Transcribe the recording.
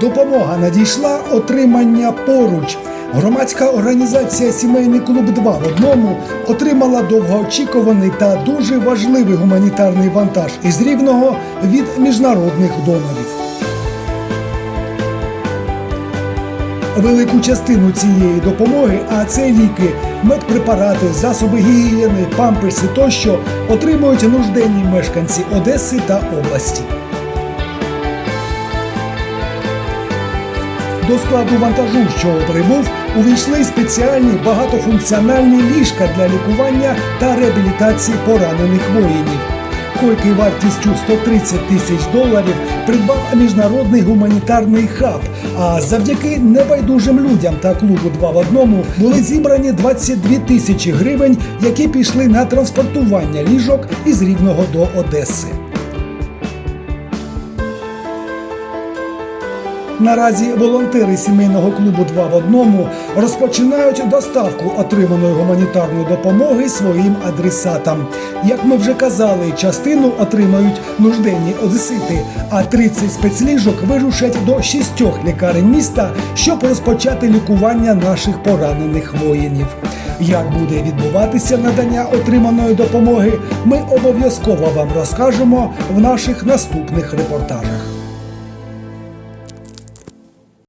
Допомога надійшла отримання поруч. Громадська організація Сімейний клуб 2 в одному отримала довгоочікуваний та дуже важливий гуманітарний вантаж із рівного від міжнародних донорів. Велику частину цієї допомоги, а це ліки, медпрепарати, засоби гігієни, памперси тощо отримують нужденні мешканці Одеси та області. До складу вантажу, що прибув, увійшли спеціальні багатофункціональні ліжка для лікування та реабілітації поранених воїнів. Койки вартістю 130 тисяч доларів придбав міжнародний гуманітарний хаб. А завдяки небайдужим людям та клубу два в одному були зібрані 22 тисячі гривень, які пішли на транспортування ліжок із Рівного до Одеси. Наразі волонтери сімейного клубу «Два в одному розпочинають доставку отриманої гуманітарної допомоги своїм адресатам. Як ми вже казали, частину отримають нужденні одесити, а 30 спецліжок вирушать до шістьох лікарень міста, щоб розпочати лікування наших поранених воїнів. Як буде відбуватися надання отриманої допомоги, ми обов'язково вам розкажемо в наших наступних репортажах.